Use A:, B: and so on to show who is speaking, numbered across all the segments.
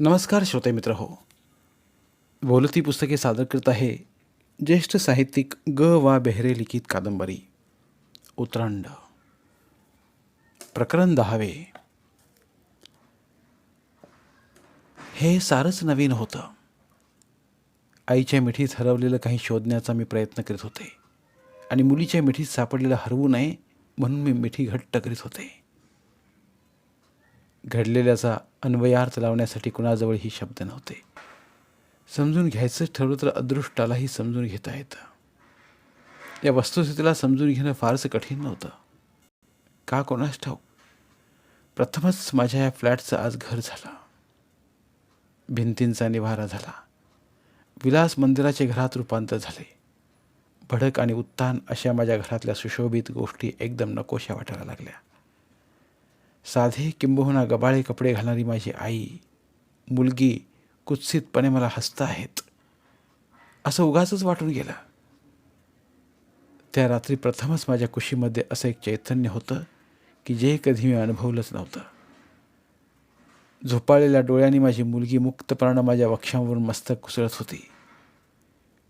A: नमस्कार श्रोते मित्र हो. बोलती पुस्तके सादर करत आहे ज्येष्ठ साहित्यिक ग वा बेहरे लिखित कादंबरी. उतरांड प्रकरण दहावे. हे सारंच नवीन होतं. आईच्या मिठीत हरवलेलं काही शोधण्याचा मी प्रयत्न करीत होते. आणि मुलीच्या मिठीत सापडलेलं हरवू नये म्हणून मी मिठी घट्ट करीत होते. घडलेल्याचा अन्वयार्थ लावण्यासाठी कुणाजवळ ही शब्द नव्हते. समजून घ्यायचं ठरवलं तर अदृष्टालाही समजून घेता येतं. या वस्तुस्थितीला समजून घेणं फारसं कठीण नव्हतं. का कोणास ठाऊक? प्रथमच माझ्या या फ्लॅटचं आज घर झालं. भिंतींचा निवारा झाला. विलास मंदिराचे घरात रूपांतर झाले. भडक आणि उत्तान अशा माझ्या घरातल्या सुशोभित गोष्टी एकदम नकोशा वाटायला लागल्या. साधे किंबहुना गबाळे कपडे घालणारी माझी आई मुलगी कुत्सितपणे मला हसत आहेत असं उगाच वाटून गेलं. त्या रात्री प्रथमच माझ्या कुशीमध्ये असं एक चैतन्य होतं की जे कधी मी अनुभवलंच नव्हतं. झोपाळलेल्या डोळ्यांनी माझी मुलगी मुक्तपणानं माझ्या वक्षांवरून मस्तक कुसळत होती.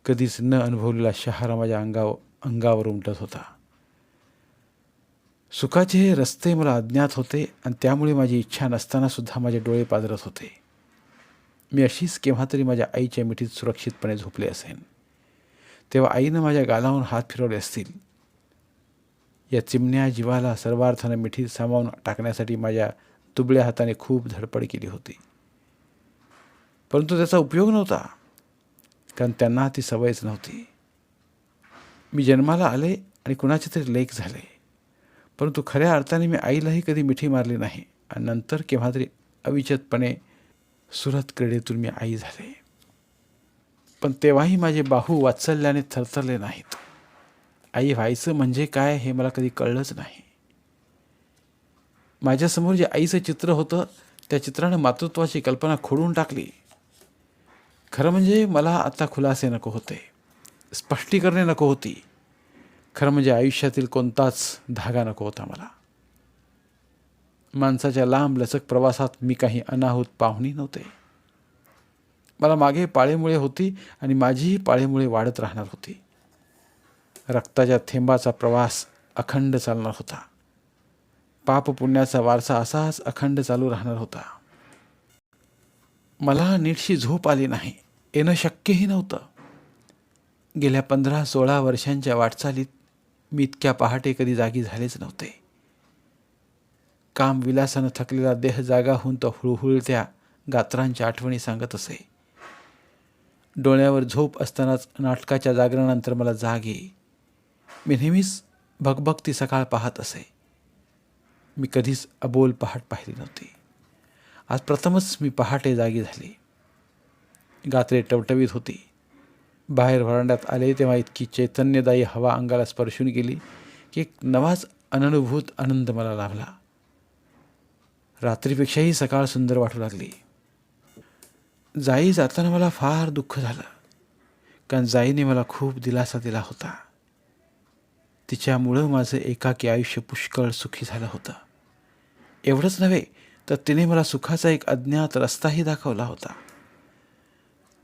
A: कधीच न अनुभवलेला शहारा माझ्या अंगाव अंगावर उमटत होता. सुखाचे हे रस्ते मला अज्ञात होते आणि त्यामुळे माझी इच्छा नसताना सुद्धा माझे डोळे पाजरत होते. मी अशीच केव्हा तरी माझ्या आईच्या मिठीत सुरक्षितपणे झोपले असेन. तेव्हा आईनं माझ्या गालाहून हात फिरवले असतील. या चिमण्या जीवाला सर्वार्थानं मिठीत सामावून टाकण्यासाठी माझ्या दुबळ्या हाताने खूप धडपड केली होती. परंतु त्याचा उपयोग नव्हता कारण त्यांना ती सवयच नव्हती. मी जन्माला आले आणि कुणाचे तरी लेख झाले. परंतु खऱ्या अर्थाने मी आईलाही कधी मिठी मारली नाही. आणि नंतर केव्हा तरी अविचतपणे सुरत क्रीडेतून मी आई झाले. पण तेव्हाही माझे बाहू वाचल्याने थरथरले नाहीत. आई व्हायचं म्हणजे काय हे मला कधी कळलंच नाही. माझ्यासमोर जे आईचं चित्र होतं त्या चित्रानं मातृत्वाची कल्पना खोडून टाकली. खरं म्हणजे मला आता खुलासे नको होते. स्पष्टीकरणे नको होती. खरं म्हणजे आयुष्यातील कोणताच धागा नको होता मला. माणसाच्या लांब लचक प्रवासात मी काही अनाहूत पाहुणी नव्हते. मला मागे पाळेमुळे होती आणि माझीही पाळेमुळे वाढत राहणार होती. रक्ताच्या थेंबाचा प्रवास अखंड चालणार होता. पाप पुण्याचा वारसा असाच अखंड चालू राहणार होता. मला नीटशी झोप आली नाही येणं शक्यही नव्हतं. गेल्या पंधरा सोळा वर्षांच्या वाटचालीत मी इतक्या पहाटे कधी जागी झालेच नव्हते. काम विलासानं थकलेला देह जागा होऊन तो हुळहुळत्या गात्रांच्या आठवणी सांगत असे. डोळ्यावर झोप असतानाच नाटकाच्या जागरणानंतर मला जाग येई. मी नेहमीच भगभगती सकाळ पाहत असे. मी कधीच अबोल पहाट पाहिली नव्हती. आज प्रथमच मी पहाटे जागी झाली. गात्रे टवटवीत होती. बाहेर व्हरांड्यात आले तेव्हा इतकी चैतन्यदायी हवा अंगाला स्पर्शून गेली की एक नवाच अननुभूत आनंद मला लाभला. रात्रीपेक्षाही सकाळ सुंदर वाटू लागली. जाई जाताना मला फार दुःख झालं कारण जाईने मला खूप दिलासा दिला होता. तिच्यामुळं माझं एकाकी आयुष्य पुष्कळ सुखी झालं होतं. एवढंच नव्हे तर तिने मला सुखाचा एक अज्ञात रस्ताही दाखवला होता.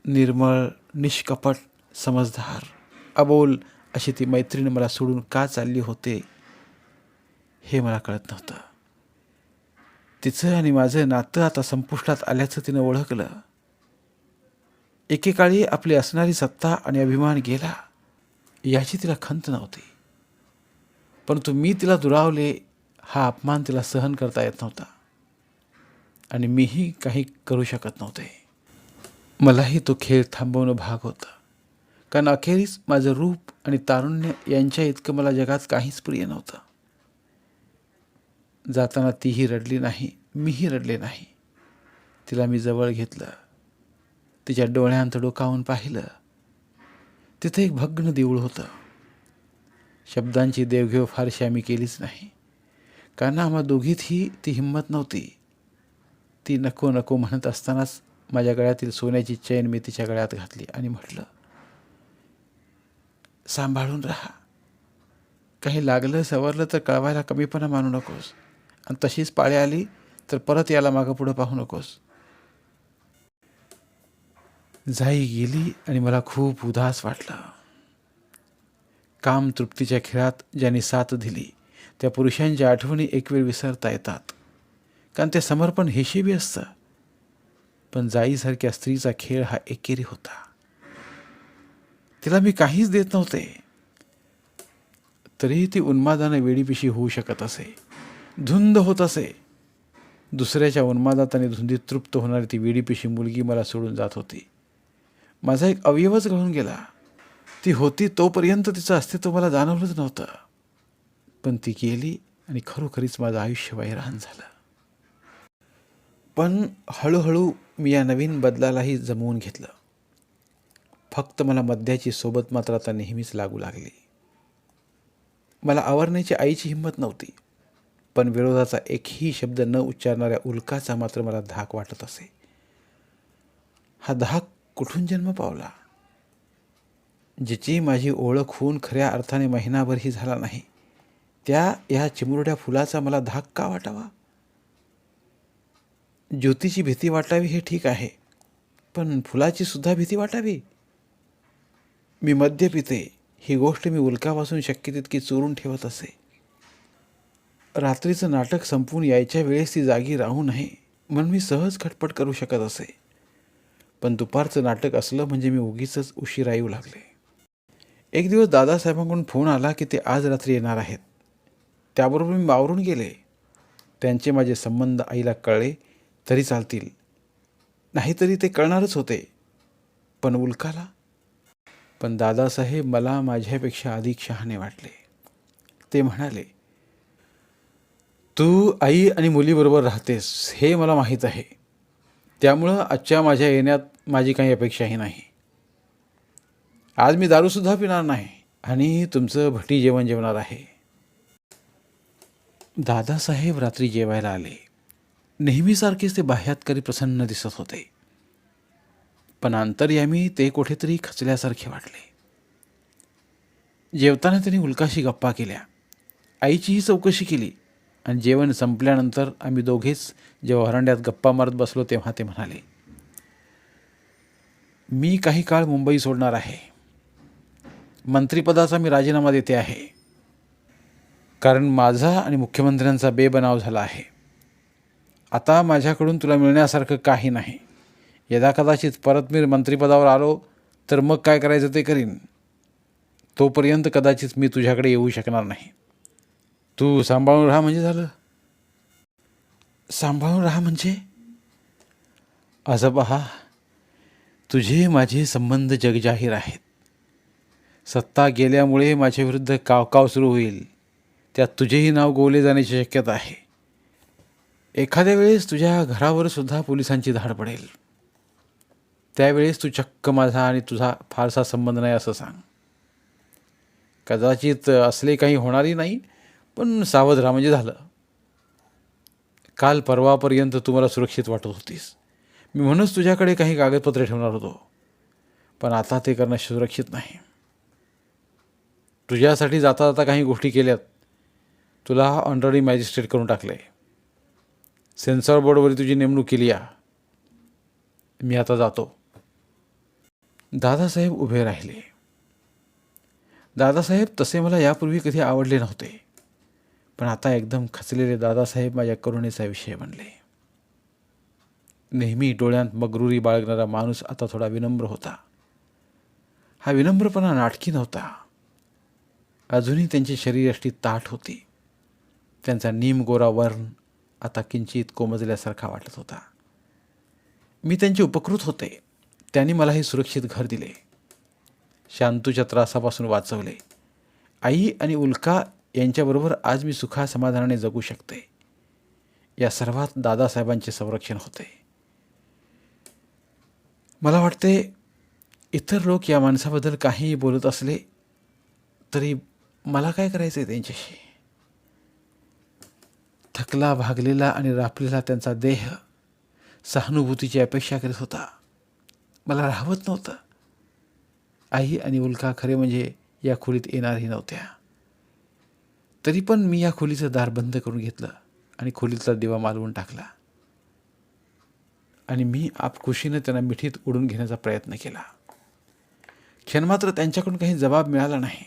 A: निर्मळ निष्कपट समजदार. अबोल अशी ती मैत्रीण मला सोडून का चालली होते हे मला कळत नव्हतं. तिचं आणि माझं नातं आता संपुष्टात आल्याचं तिनं ओळखलं. एकेकाळी आपली असणारी सत्ता आणि अभिमान गेला याची तिला खंत नव्हती. परंतु मी तिला दुरावले हा अपमान तिला सहन करता येत नव्हता. आणि मीही काही करू शकत नव्हते. मलाही तो खेळ थांबवणं भाग होता. कारण अखेरीस माझं रूप आणि तारुण्य यांच्या इतकं मला जगात काहीच प्रिय नव्हतं. जाताना तीही रडली नाही मीही रडले नाही. तिला मी जवळ घेतलं. तिच्या डोळ्यांत डोकावून पाहिलं. तिथं एक भग्न देऊळ होतं. शब्दांची देवघेव फारशी आम्ही केलीच नाही. कारण आम्हा दोघीतही ती हिंमत नव्हती. ती नको नको म्हणत असतानाच माझ्या गळ्यातील सोन्याची चैन मी तिच्या गळ्यात घातली आणि म्हटलं सांभाळून राहा. काही लागलं सवरलं तर कळवायला कमीपणा मानू नकोस. आणि तशीच पाळी आली तर परत याला मागं पुढं पाहू नकोस. जाई गेली आणि मला खूप उदास वाटलं. काम तृप्तीच्या खेळात ज्यांनी साथ दिली त्या पुरुषांच्या आठवणी एक वेळ विसरता येतात. कारण ते समर्पण हिशेबी असतं. पण जाईसारख्या स्त्रीचा खेळ हा एकेरी होता. तिला मी काहीच देत नव्हते. तरीही ती उन्मादाने वेडीपिशी होऊ शकत असे. धुंद होत असे. दुसऱ्याच्या उन्मादात आणि धुंदीत तृप्त होणारी ती वेडीपिशी मुलगी मला सोडून जात होती. माझा एक अवयवच घडून गेला. ती होती तोपर्यंत तिचं अस्तित्व मला जाणवलंच नव्हतं. पण ती गेली आणि खरोखरीच माझं आयुष्य वैरान झालं. पण हळूहळू मी या नवीन बदलालाही जमवून घेतलं. फक्त मला मद्याची सोबत मात्र आता नेहमीच लागू लागली. मला आवरण्याची आईची हिंमत नव्हती पण विरोधाचा एकही शब्द न उच्चारणाऱ्या उल्काचा मात्र मला धाक वाटत असे. हा धाक कुठून जन्म पावला? जिची माझी ओळख होऊन खऱ्या अर्थाने महिनाभरही झाला नाही त्या या चिमुरड्या फुलाचा मला धाक का वाटावा? ज्योतीची भीती वाटावी हे ठीक आहे पण फुलाची सुद्धा भीती वाटावी? मी मद्य पिते ही गोष्ट मी उल्कापासून शक्य तितकी चोरून ठेवत असे. रात्रीचं नाटक संपून यायच्या वेळेस ती जागी राहू नये म्हणून मी सहज खटपट करू शकत असे. पण दुपारचं नाटक असलं म्हणजे मी उगीच उशिरा येऊ लागले. एक दिवस दादासाहेबांकडून फोन आला की ते आज रात्री येणार आहेत. त्याबरोबर मी वावरून गेले. त्यांचे माझे संबंध आईला कळले तरी चालतील. नाहीतरी ते कळणारच होते. पण उल्काला पण दादासाहेब मला माझ्यापेक्षा अधिक शहाणे वाटले. ते म्हणाले तू आई आणि मुलीबरोबर राहतेस हे मला माहीत आहे. त्यामुळं आजच्या माझ्या येण्यात माझी काही अपेक्षाही नाही. आज मी दारूसुद्धा पिणार नाही आणि तुमचं भटी जेवण जेवणार आहे. दादासाहेब रात्री जेवायला आले. नेहमीसारखेच ते बाह्यातकरी प्रसन्न दिसत होते. पण अंतर्यामी ते कुठेतरी खचल्यासारखे वाटले. जेवताना त्यांनी उल्काशी गप्पा केल्या. आईचीही चौकशी केली. आणि जेवण संपल्यानंतर आम्ही दोघेच जेव्हा हरंड्यात गप्पा मारत बसलो तेव्हा ते म्हणाले मी काही काळ मुंबई सोडणार आहे. मंत्रिपदाचा मी राजीनामा देते आहे. कारण माझा आणि मुख्यमंत्र्यांचा बेबनाव झाला आहे. आता माझ्याकडून तुला मिळण्यासारखं काही नाही. यदा कदाचित परत मी मंत्रिपदावर आलो तर मग काय करायचं ते करीन. तोपर्यंत कदाचित मी तुझ्याकडे येऊ शकणार नाही. तू सांभाळून राहा म्हणजे झालं. सांभाळून राहा म्हणजे? असं पहा. तुझे माझे संबंध जगजाहीर आहेत. सत्ता गेल्यामुळे माझ्याविरुद्ध कावकाव सुरू होईल. त्यात तुझेही नाव गोवले जाण्याची शक्यता आहे. एखाद्या वेळेस तुझ्या घरावर सुद्धा पोलिसांची धाड पडेल. त्यावेळेस तू चक्क माझा आणि तुझा फारसा संबंध नाही असं सांग. कदाचित असले काही होणारही नाही पण सावध राहा म्हणजे झालं. काल परवापर्यंत तू मला सुरक्षित वाटत होतीस. मी म्हणूनच तुझ्याकडे काही कागदपत्रे ठेवणार होतो. पण आता ते करणं सुरक्षित नाही. तुझ्यासाठी जाता जाता काही गोष्टी केल्यात. तुला ऑनरेडी मॅजिस्ट्रेट करून टाकले सेन्सॉर बोर्डवर तुझी नेमणूक केली या. मी आता जातो. दादासाहेब उभे राहिले. दादासाहेब तसे मला यापूर्वी कधी आवडले नव्हते. पण आता एकदम खचलेले दादासाहेब माझ्या करुणेचा विषय बनले. नेहमी डोळ्यांत मगरुरी बाळगणारा माणूस आता थोडा विनम्र होता. हा विनम्रपणा नाटकी नव्हता. अजूनही त्यांची शरीराष्टी ताठ होती. त्यांचा नीम गोरा वर्ण आता किंचित कोमजल्यासारखा वाटत होता. मी त्यांचे उपकृत होते. त्यांनी मला हे सुरक्षित घर दिले. शांतूच्या त्रासापासून वाचवले. आई आणि उल्का यांच्याबरोबर आज मी सुखासमाधानाने जगू शकते. या सर्वात दादासाहेबांचे संरक्षण होते. मला वाटते इतर लोक या माणसाबद्दल काहीही बोलत असले तरी मला काय करायचं आहे त्यांच्याशी? थकला भागलेला आणि रापलेला त्यांचा देह सहानुभूतीची अपेक्षा करीत होता. मला राहवत नव्हतं. आई आणि उल्का खरे म्हणजे या खोलीत येणारही नव्हत्या. तरी पण मी या खोलीचं दार बंद करून घेतलं आणि खोलीतला दिवा मालवून टाकला. आणि मी आपखुशीनं त्यांना मिठीत उडून घेण्याचा प्रयत्न केला. क्षणमात्र त्यांच्याकडून काही जबाब मिळाला नाही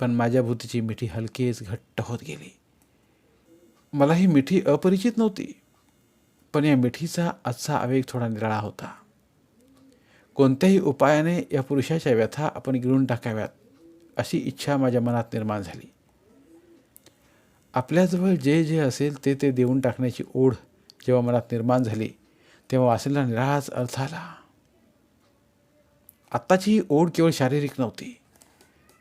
A: पण माझ्या भूतीची मिठी हलकेच घट्ट होत गेली. मला ही मिठी अपरिचित नव्हती पण या मिठीचा आजचा आवेग थोडा निराळा होता. कोणत्याही उपायाने या पुरुषाच्या व्यथा आपण गिळून टाकाव्यात अशी इच्छा माझ्या मनात निर्माण झाली. आपल्याजवळ जे जे असेल ते ते देऊन टाकण्याची ओढ जेव्हा मनात निर्माण झाली तेव्हा वाचलेला निराळाच अर्थ आला. आत्ताची ही ओढ केवळ शारीरिक नव्हती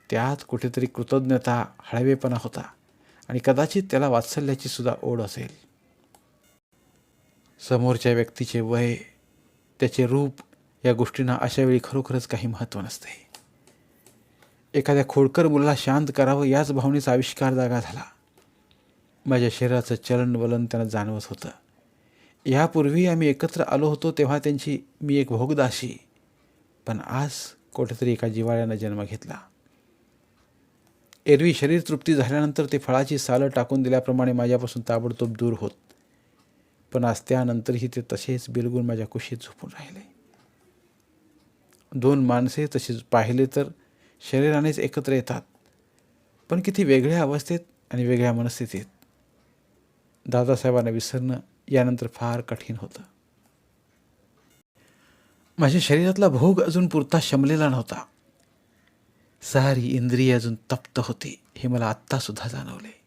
A: त्यात कुठेतरी कृतज्ञता हळवेपणा होता आणि कदाचित त्याला वात्सल्याची सुद्धा ओढ असेल. समोरच्या व्यक्तीचे वय त्याचे रूप या गोष्टींना अशा वेळी खरोखरच काही महत्त्व नसते. एखाद्या खोडकर मुलाला शांत करावं याच भावनेचा आविष्कार जागा झाला. माझ्या शरीराचं चलन वलन त्यांना जाणवत होतं. यापूर्वी आम्ही एकत्र आलो होतो तेव्हा त्यांची मी एक भोगदाशी पण आज कुठेतरी एका जिवाळ्यानं जन्म घेतला. एरवी शरीर तृप्ती झाल्यानंतर ते फळाची सालं टाकून दिल्याप्रमाणे माझ्यापासून ताबडतोब दूर होत. पण आज त्यानंतरही ते तसेच बिलगून माझ्या कुशीत झोपून राहिले. दोन माणसे तशीच पाहिले तर शरीरानेच एकत्र येतात. पण किती वेगळ्या अवस्थेत आणि वेगळ्या मनस्थितीत. दादासाहेबांना विसरणं यानंतर फार कठीण होतं. माझ्या शरीरातला भोग अजून पुरता शमलेला नव्हता. सारी इंद्रिय अजून तप्त होती हे मला आत्तासुद्धा जाणवले.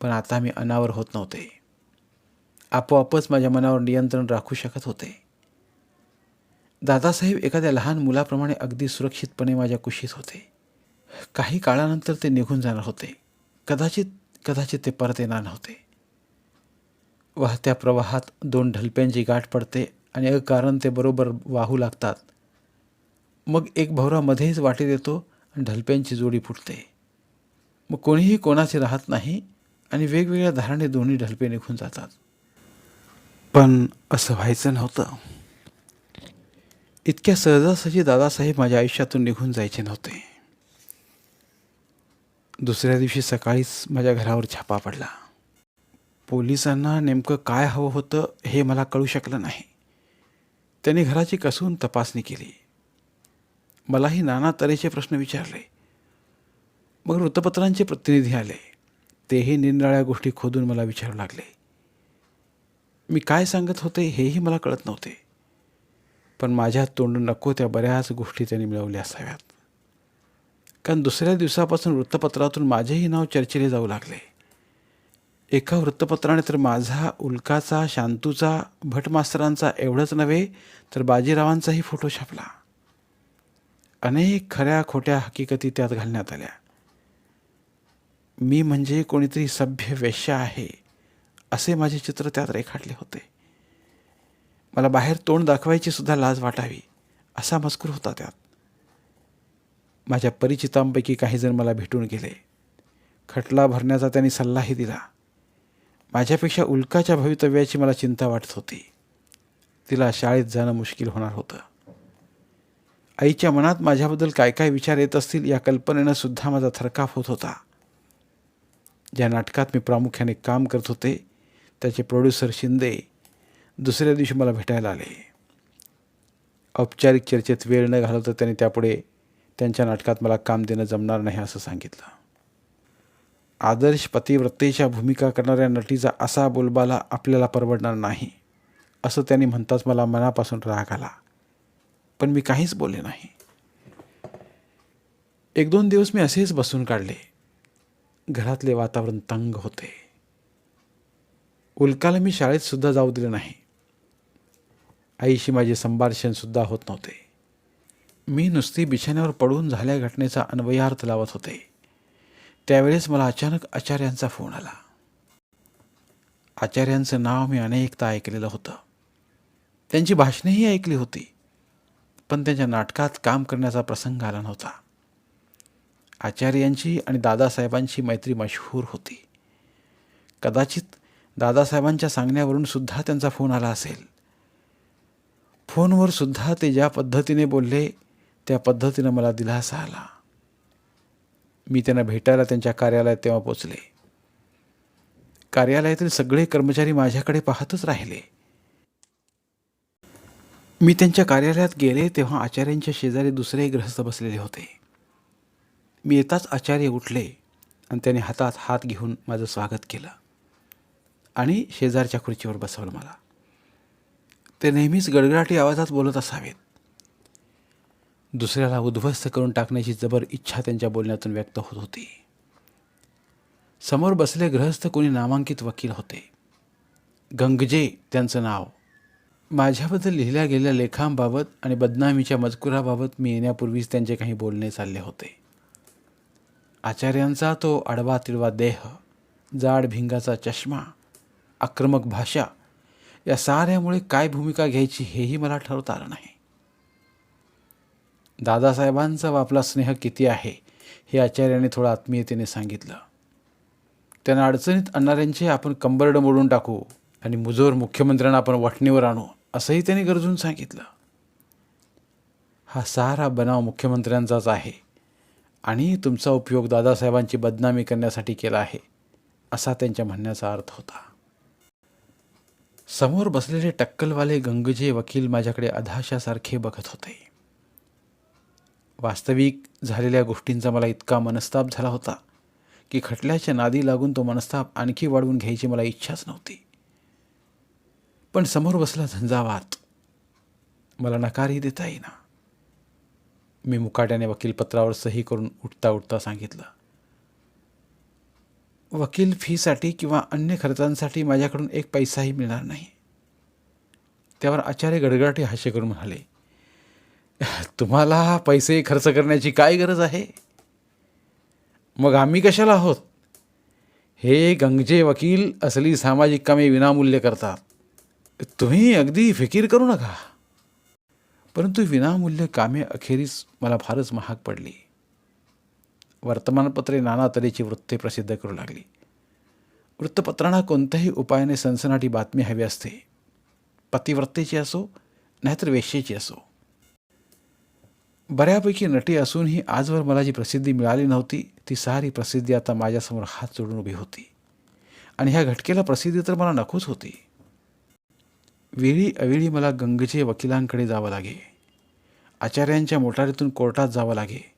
A: पण आता मी अनावर होत नव्हते. आपोआपच माझ्या मनावर नियंत्रण राखू शकत होते. दादासाहेब एखाद्या लहान मुलाप्रमाणे अगदी सुरक्षितपणे माझ्या कुशीत होते. काही काळानंतर ते निघून जाणार होते. कदाचित कदाचित ते परत येणार नव्हते. वाहत्या प्रवाहात दोन ढलप्यांची गाठ पडते आणि अकारण ते बरोबर वाहू लागतात. मग एक भवरा मध्येच वाटेत येतो आणि ढलप्यांची जोडी फुटते. मग कोणीही कोणाचे राहत नाही आणि वेगवेगळ्या धाराने दोन्ही ढलपे निघून जातात. पण असं व्हायचं नव्हतं. इतक्या सहजासहजी दादासाहेब माझ्या आयुष्यातून निघून जायचे नव्हते. दुसऱ्या दिवशी सकाळीच माझ्या घरावर छापा पडला. पोलिसांना नेमकं काय हवं होतं हे मला कळू शकलं नाही. त्यांनी घराची कसून तपासणी केली. मलाही नाना तऱ्हेचे प्रश्न विचारले. मग वृत्तपत्रांचे प्रतिनिधी आले. तेही निरनिराळ्या गोष्टी खोदून मला विचारू लागले. मी काय सांगत होते हेही मला कळत नव्हते. पण माझ्या तोंड नको त्या बऱ्याच गोष्टी त्यांनी मिळवल्या असाव्यात. कारण दुसऱ्या दिवसापासून वृत्तपत्रातून माझेही नाव चर्चेले जाऊ लागले. एका वृत्तपत्राने तर माझा उल्काचा शांतूचा भटमास्तरांचा एवढंच नव्हे तर बाजीरावांचाही फोटो छापला. अनेक खऱ्या खोट्या हकीकती त्यात घालण्यात आल्या. मी म्हणजे कोणीतरी सभ्य वेश्या आहे असे माझे चित्र त्यात रेखाटले होते. मला बाहेर तोंड दाखवायची सुद्धा लाज वाटावी असा मजकूर होता त्यात. माझ्या परिचितांपैकी काहीजण मला भेटून गेले. खटला भरण्याचा त्यांनी सल्लाही दिला. माझ्यापेक्षा उल्काच्या भवितव्याची मला चिंता वाटत होती. तिला शाळेत जाणं मुश्किल होणार होतं. आईच्या मनात माझ्याबद्दल काय काय विचार येत असतील या कल्पनेनं सुद्धा माझा थरकाप होत होता. ज्या नाटकात मी प्रामुख्याने काम करत होते त्याचे प्रोड्युसर शिंदे दुसऱ्या दिवशी मला भेटायला आले. औपचारिक चर्चेत वेळ न घालवता त्यांनी त्यापुढे त्यांच्या नाटकात मला काम देणं जमणार नाही असं सांगितलं. आदर्श पतिव्रतेच्या भूमिका करणाऱ्या नटीचा असा बोलबाला आपल्याला परवडणार नाही असं त्यांनी म्हणताच मला मनापासून राग आला. पण मी काहीच बोलले नाही. एक दोन दिवस मी असेच बसून काढले. घरातले वातावरण तंग होते. उल्काला मी शाळेत सुद्धा जाऊ दिलं नाही. आईशी माझे संभाषणसुद्धा होत नव्हते. मी नुसती बिछाण्यावर पडून झाल्या घटनेचा अन्वयार्थ लावत होते. त्यावेळेस मला अचानक आचार्यांचा फोन आला. आचार्यांचं नाव मी अनेकदा ऐकलेलं होतं. त्यांची भाषणेही ऐकली होती पण त्यांच्या नाटकात काम करण्याचा प्रसंग आला नव्हता. आचार्यांची आणि दादासाहेबांची मैत्री मशहूर होती. कदाचित दादासाहेबांच्या सांगण्यावरून सुद्धा त्यांचा फोन आला असेल. फोनवर सुद्धा ते ज्या पद्धतीने बोलले त्या पद्धतीनं मला दिलासा आला. मी त्यांना भेटायला त्यांच्या कार्यालयात तेव्हा पोचले. कार्यालयातील सगळे कर्मचारी माझ्याकडे पाहतच राहिले. मी त्यांच्या कार्यालयात गेले तेव्हा आचार्यांच्या शेजारी दुसरे ग्रहस्थ बसलेले होते. मी येताच आचार्य उठले आणि त्याने हातात हात घेऊन माझं स्वागत केलं आणि शेजारच्या खुर्चीवर बसवलं मला. ते नेहमीच गडगडाटी आवाजात बोलत असावेत. दुसऱ्याला उद्ध्वस्त करून टाकण्याची जबर इच्छा त्यांच्या बोलण्यातून व्यक्त होत होती. समोर बसले ग्रहस्थ कोणी नामांकित वकील होते. गंगजे त्यांचं नाव. माझ्याबद्दल लिहिल्या गेलेल्या लेखांबाबत आणि बदनामीच्या मजकुराबाबत मी येण्यापूर्वीच त्यांचे काही बोलणे चालले होते. आचार्यांचा तो आडवा तिडवा देह जाड भिंगाचा चष्मा आक्रमक भाषा या साऱ्यामुळे काय भूमिका घ्यायची हेही मला ठरवता आलं नाही. दादासाहेबांचा व आपला स्नेह किती आहे हे आचार्याने थोडं आत्मीयतेने सांगितलं. त्यांना अडचणीत आणणाऱ्यांचे आपण कंबरड मोडून टाकू आणि मुजोर मुख्यमंत्र्यांना आपण वठणीवर आणू असंही त्यांनी गरजून सांगितलं. हा सारा बनाव मुख्यमंत्र्यांचाच आहे आणि तुमचा उपयोग दादासाहेबांची बदनामी करण्यासाठी केला आहे असा त्यांच्या म्हणण्याचा अर्थ होता. समोर बसलेले टक्कलवाले गंगजे वकील माझ्याकडे अधाशासारखे बघत होते. वास्तविक झालेल्या गोष्टींचा मला इतका मनस्ताप झाला होता की खटल्याच्या नादी लागून तो मनस्ताप आणखी वाढवून घ्यायची मला इच्छाच नव्हती. पण समोर बसला झंझावात. मला नकारही देता येईना. मी मुकाट्याने वकीलपत्रावर सही करून उठता उठता सांगितलं. वकील फीसाठी किंवा अन्य खर्चांसाठी माझ्याकडून एक पैसाही मिळणार नाही. त्यावर आचार्य गडगडाटी हास्य करून म्हणाले तुम्हाला पैसे खर्च करण्याची काय गरज आहे? मग आम्ही कशाला आहोत? हे गंगजे वकील असली सामाजिक कामे विनामूल्य करतात. तुम्ही अगदी फिकीर करू नका. परंतु विनामूल्य कामे अखेरीस मला फारच महाग पडली. वर्तमानपत्रे नाना तऱ्हेची वृत्ते प्रसिद्ध करू लागली. वृत्तपत्रांना कोणत्याही उपायाने सनसनाटी बातमी हवी असते. पतिव्रतेची असो नाहीतर वेश्येची असो. बऱ्यापैकी नटी असूनही आजवर मला जी प्रसिद्धी मिळाली नव्हती ती सारी प्रसिद्धी आता माझ्यासमोर हात जोडून उभी होती. आणि ह्या घटकेला प्रसिद्धी तर मला नकोच होती. वेळी अवेळी मला गंगजे वकिलांकडे जावं लागे. आचार्यांच्या मोटारीतून कोर्टात जावं लागे.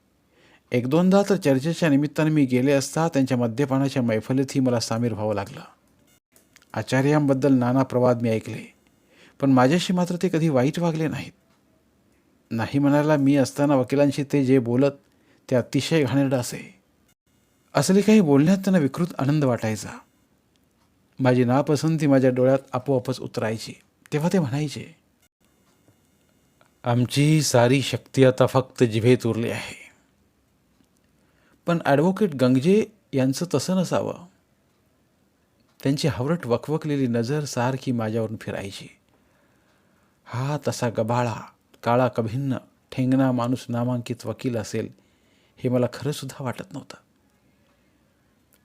A: एक दोनदा तर चर्चेच्या निमित्ताने मी गेले असता त्यांच्या मद्यपानाच्या मैफलीतही मला सामील व्हावं लागलं. आचार्यांबद्दल नाना प्रवाद मी ऐकले पण माझ्याशी मात्र ते कधी वाईट वागले नाहीत. नाही म्हणायला मी असताना वकिलांशी ते जे बोलत ते अतिशय घाणेरडं असे. असले काही बोलण्यात त्यांना विकृत आनंद वाटायचा. माझी नापसंती माझ्या डोळ्यात आपोआपच उतरायची तेव्हा ते म्हणायचे आमची सारी शक्ती आता फक्त जिभेत उरली आहे. पण ॲडव्होकेट गंगजे यांचं तसं नसावं. त्यांची हावरट वकवकलेली नजर सारखी माझ्यावरून फिरायची. हा तसा गबाळा काळा कभिन्न ठेंगणा माणूस नामांकित वकील असेल हे मला खरंसुद्धा वाटत नव्हतं.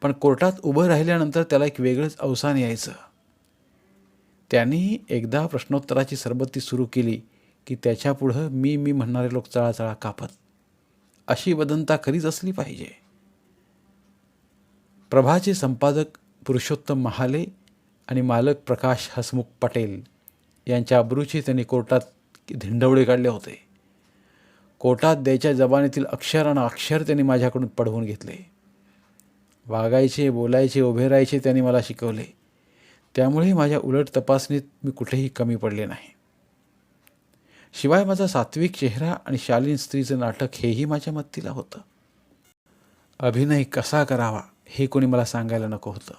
A: पण कोर्टात उभं राहिल्यानंतर त्याला एक वेगळंच अवसान यायचं. त्यांनी एकदा प्रश्नोत्तराची सरबत्ती सुरू केली की त्याच्यापुढं मी मी म्हणणारे लोक चळाचळा कापत. अशी वदंता खरीच असली पाहिजे. प्रभाचे संपादक पुरुषोत्तम महाले आणि मालक प्रकाश हसमुख पटेल यांच्या अब्रूचे त्यांनी कोर्टात धिंडवळे काढले होते. कोर्टात द्यायच्या जबानीतील अक्षरानं अक्षर त्यांनी माझ्याकडून पढवून घेतले. वागायचे बोलायचे उभे राहायचे त्यांनी मला शिकवले. त्यामुळे माझ्या उलट तपासणीत मी कुठेही कमी पडले नाही. शिवाय माझा सात्विक चेहरा आणि शालीन स्त्रीचं नाटक हेही माझ्या मत्तीला होतं. अभिनय कसा करावा हे कोणी मला सांगायला नको होतं.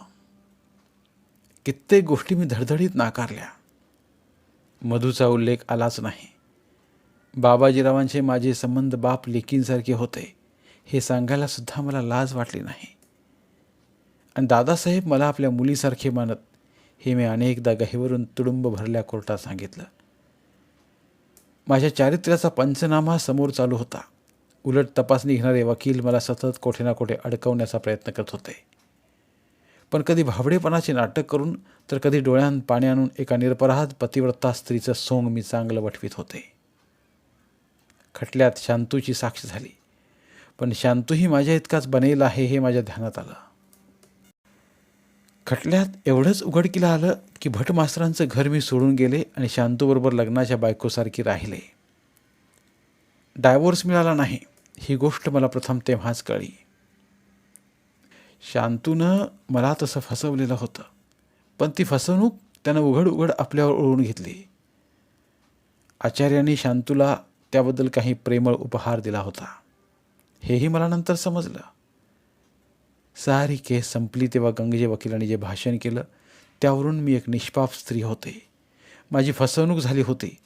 A: कित्येक गोष्टी मी धडधडीत नाकारल्या. मधूचा उल्लेख आलाच नाही. बाबाजीरावांचे माझे संबंध बाप लेकींसारखे होते हे सांगायला सुद्धा मला लाज वाटली नाही. आणि दादासाहेब मला आपल्या मुलीसारखे मानत हे मी अनेकदा गहेवरून तुडुंब भरल्या कोर्टात सांगितलं. माझ्या चारित्र्याचा पंचनामा समोर चालू होता. उलट तपासणी घेणारे वकील मला सतत कोठे ना कोठे अडकवण्याचा प्रयत्न करत होते. पण कधी भाबडेपणाचे नाटक करून तर कधी डोळ्यात पाणी आणून एका निरपराध पतिव्रता स्त्रीचं सोंग मी चांगलं वठवीत होते. खटल्यात शांतूची साक्ष झाली. पण शांतूही माझ्या इतकाच बनेल आहे हे माझ्या ध्यानात आलं. खटल्यात एवढंच उघडकीला आलं की भटमास्तरांचं घर मी सोडून गेले आणि शांतूबरोबर लग्नाच्या बायकोसारखी राहिले. डायव्होर्स मिळाला नाही. ही गोष्ट मला प्रथम तेव्हाच कळली. शांतूनं मला तसं फसवलेलं होतं. पण ती फसवणूक त्यानं उघड उघड आपल्यावर ओळून घेतली. आचार्यांनी शांतूला त्याबद्दल काही प्रेमळ उपहार दिला होता. हेही मला नंतर समजलं. सारी केस संपली तेव्हा गंगजे वकिलांनी जे भाषण केलं त्यावरून मी एक निष्पाप स्त्री होते. माझी फसवणूक झाली होती.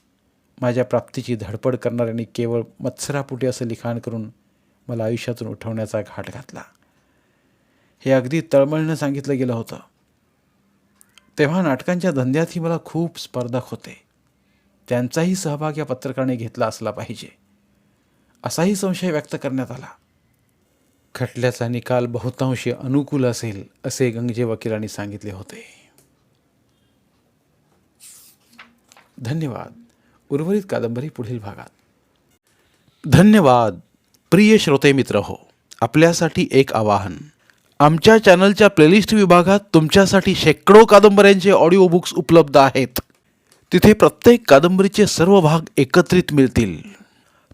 A: माझ्या प्राप्तीची धडपड करणाऱ्यांनी केवळ मत्सरापुटी असं लिखाण करून मला आयुष्यातून उठवण्याचा घाट घातला. हे अगदी तळमळीनं सांगितलं गेलं होतं. तेव्हा नाटकांच्या धंद्यातही मला खूप स्पर्धक होते. त्यांचाही सहभाग या पत्रकाराने घेतला असला पाहिजे. असाही संशय व्यक्त करण्यात आला. खटल्याचा निकाल बहुतांशी अनुकूल असेल असे गंगजे वकिलांनी सांगितले होते. धन्यवाद. उर्वरित कादंबरी पुढील भागात. धन्यवाद. प्रिय श्रोते मित्र हो आपल्यासाठी एक आवाहन. आमच्या चॅनलच्या प्लेलिस्ट विभागात तुमच्यासाठी शेकडो कादंबऱ्यांचे ऑडिओ बुक्स उपलब्ध आहेत. तिथे प्रत्येक कादंबरीचे सर्व भाग एकत्रित मिळतील.